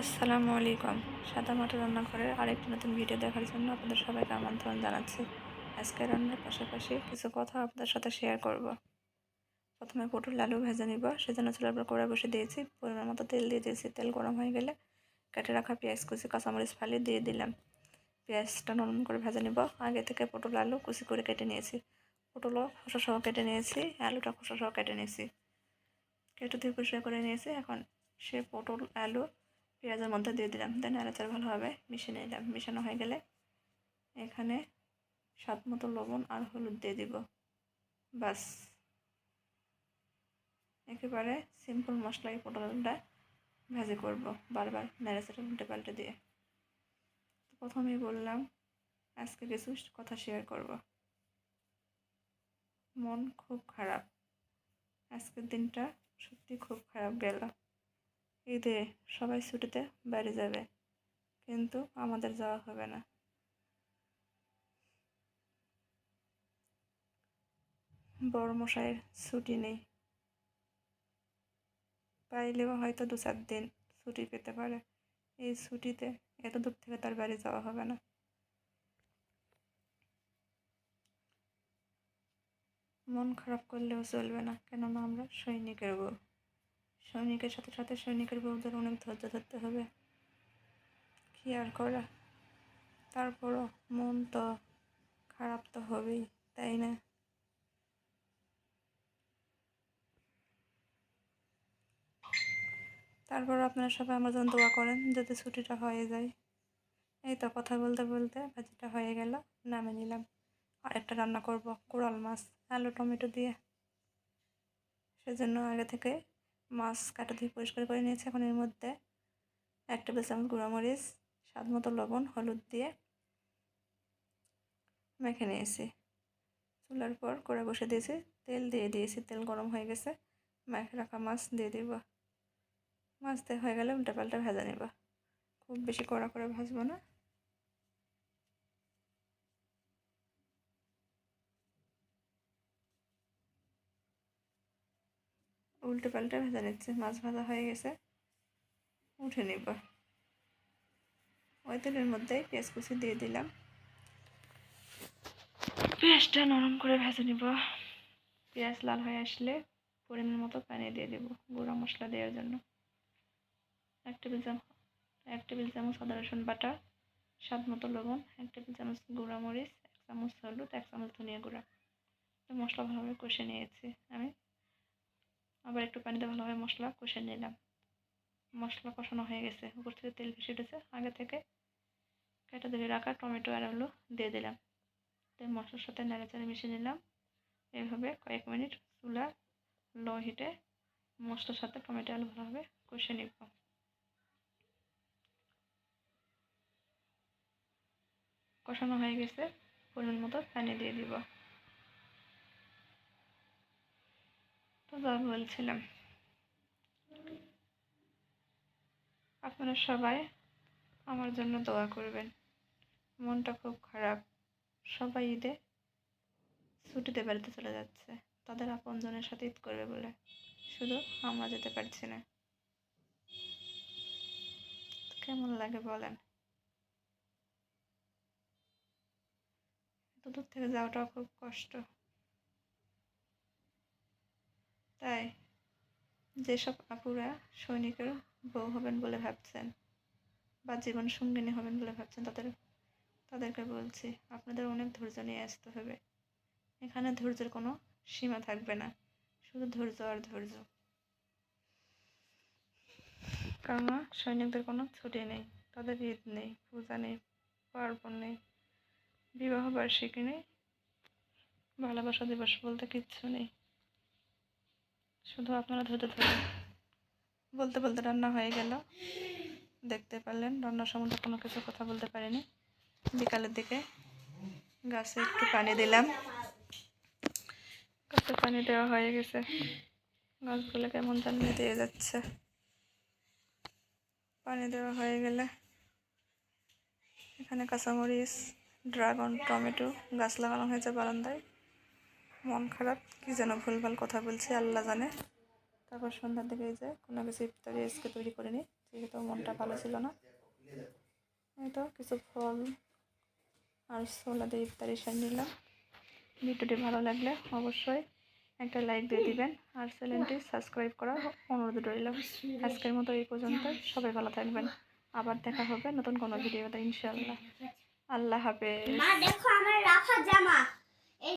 আসসালামু আলাইকুম। সাদা মাটা রান্নাঘরের আরেকটি নতুন ভিডিও দেখার জন্য আপনাদের সবাইকে আমন্ত্রণ জানাচ্ছি। আজকে রান্নার পাশাপাশি কিছু কথা আপনাদের সাথে শেয়ার করব। প্রথমে পটল আলু ভেজে নিব। সেজন্য চুলার উপর কড়াই বসে দিয়েছি। পরিমাণ মতো তেল দিয়ে দিয়েছি। তেল গরম হয়ে গেলে কেটে রাখা পেঁয়াজ, কুচি, কাঁচামরিচ ফালি দিয়ে দিলাম। পেঁয়াজটা নরম করে ভেজে নিব। আগে থেকে পটল আলু কুচি করে কেটে নিয়েছি। পটলও খোসা সহ কেটে নিয়েছি। আলুটা খোসা সহ কেটে নিয়েছি। কেটে দিয়ে পরিষ্কার করে নিয়েছি। এখন সে পটল আলু পেঁয়াজের মধ্যে দিয়ে দিলাম। দেন নাড়াচাড়া ভালোভাবে মিশিয়ে নিলাম। মিশানো হয়ে গেলে এখানে স্বাদ মতো লবণ আর হলুদ দিয়ে দিব। বাস একেবারে সিম্পল মশলাই পটলটা ভাজি করব বারবার নাড়াচাড়া উল্টে পাল্টে দিয়ে। প্রথমেই বললাম, আজকে কিছু কথা শেয়ার করব। মন খুব খারাপ। আজকের দিনটা সত্যি খুব খারাপ গেল। ঈদে সবাই ছুটিতে বাইরে যাবে, কিন্তু আমাদের যাওয়া হবে না। বড় মশাইয়ের ছুটি নেই। পাইলেও হয়তো দু চার দিন ছুটি পেতে পারে। এই ছুটিতে এত দূর থেকে তার বাড়ি যাওয়া হবে না। মন খারাপ করলেও চলবে না, কেননা আমরা সৈনিকের বউ। সৈনিকের সাথে সাথে সৈনিকের বউদের অনেক ধৈর্য ধরতে হবে। কী আর করা? তারপরও মন তো খারাপ তো হবেই, তাই না? তারপর আপনারা সবাই আমার জন্য দোয়া করেন যাতে ছুটিটা হয়ে যায়। এই তো কথা বলতে বলতে ভাজিটা হয়ে গেল নামে নিলাম। আর একটা রান্না করব, কোরাল মাছ, আলু, টমেটো দিয়ে। সেজন্য আগে থেকে মাছ কাটা ধুয়ে পরিষ্কার করে নিয়েছি এখন এর মধ্যে এক টেবিল চামচ গুঁড়ামরিচ, স্বাদ মতো লবণ, হলুদ দিয়ে মেখে নিয়েছি। চুলার পর কড়া বসে দিয়েছি। তেল দিয়ে দিয়েছি। তেল গরম হয়ে গেছে। মেখে রাখা মাছ দিয়ে দিব। মাছ দিয়ে হয়ে গেলে উল্টা পাল্টা ভেজা নেব। খুব বেশি কড়া করে ভাজবো না। উল্টে পাল্টে ভেজা নিচ্ছে, মাছ ভাজা হয়ে গেছে। উঠে নিব। ওই তেলের মধ্যেই পেঁয়াজ কুচি দিয়ে দিলাম। পেঁয়াজটা নরম করে ভেজে নিব। পেঁয়াজ লাল হয়ে আসলে পরিমাণ মতো পানি দিয়ে দেবো গুঁড়া মশলা দেওয়ার জন্য। এক টেবিল চামচ, এক টেবিল চামচ আদা, রসুন বাটা, স্বাদ মতো লবণ, এক টেবিল চামচ গুঁড়া মরিচ, এক চামচ হলুদ, এক চামচ ধনিয়া গুঁড়া। মশলা ভালোভাবে কষে নিয়েছি আমি। আবার একটু পানিতে ভালোভাবে মশলা কষে নিলাম। মশলা কষানো হয়ে গেছে। উপর থেকে তেল ভেসে উঠেছে। আগে থেকে কেটে ধরে রাখা টমেটো আর আলু দিয়ে দিলাম। তাই মশলার সাথে নেড়েচেড়ে মিশিয়ে নিলাম। এইভাবে কয়েক মিনিট চুলা লো হিটে মশলার সাথে টমেটো আলু ভালোভাবে কষে নিব। কষানো হয়ে গেছে। পরিমাণ মতো পানি দিয়ে দিব। যা বলছিলাম। আপনারা সবাই আমার জন্য দোয়া করবেন। মনটা খুব খারাপ। সবাই ঈদে ছুটিতে বেড়াতে চলে যাচ্ছে। তাদের আপনজনের সাথে ঈদ করবে বলে। শুধু আমরা যেতে পারছি না। কেমন লাগে বলেন? দূর থেকে যাওয়াটাও খুব কষ্ট। তাই যেসব আপুরা সৈনিকের বউ হবেন বলে ভাবছেন বা জীবন সঙ্গিনী হবেন বলে ভাবছেন, তাদের, তাদেরকে বলছি, আপনাদের অনেক ধৈর্য নিয়ে আসতে হবে। এখানে ধৈর্যের কোনো সীমা থাকবে না, শুধু ধৈর্য আর ধৈর্য। কারণ সৈনিকদের কোনো ছুটি নেই, তাদের ঈদ নেই, পূজা নেই, পার্বণ নেই, বিবাহ বার্ষিকী নেই, ভালোবাসা দিবস বলতে কিচ্ছু নেই। শুধু আপনারা ধৈর্য ধরুন। বলতে বলতে রান্না হয়ে গেল। দেখতে পারলেন রান্নার সম্বন্ধে কোনো কিছু কথা বলতে পারিনি। বিকালের দিকে গাছে একটু পানি দিলাম। গাছে পানি দেওয়া হয়ে গেছে। গাছগুলো কেমন জানিয়ে দিয়ে যাচ্ছে। পানি দেওয়া হয়ে গেলে এখানে কাঁচামরিচ, ড্রাগন, টমেটো গাছ লাগানো হয়েছে বারান্দায়। মন খারাপ, কি যেন ভুলভাল কথা বলছি, আল্লাহ জানে। তারপর সন্ধ্যার দিকে যে কোনো কিছু ইফতারি, আজকে তৈরি করে নিই যেহেতু মনটা ভালো ছিল না। এই তো কিছু ফল আর ছোলা দিয়ে ইফতারি সেরে নিলাম। ভিডিওটি ভালো লাগলে অবশ্যই একটা লাইক দিয়ে দিবেন। আর চ্যানেলটি সাবস্ক্রাইব করার অনুরোধ রইল। আজকের মতো এই পর্যন্ত সবাই ভালো থাকবেন। আবার দেখা হবে নতুন কোনো ভিডিওতে ইনশাল্লাহ আল্লাহ হাফেজ।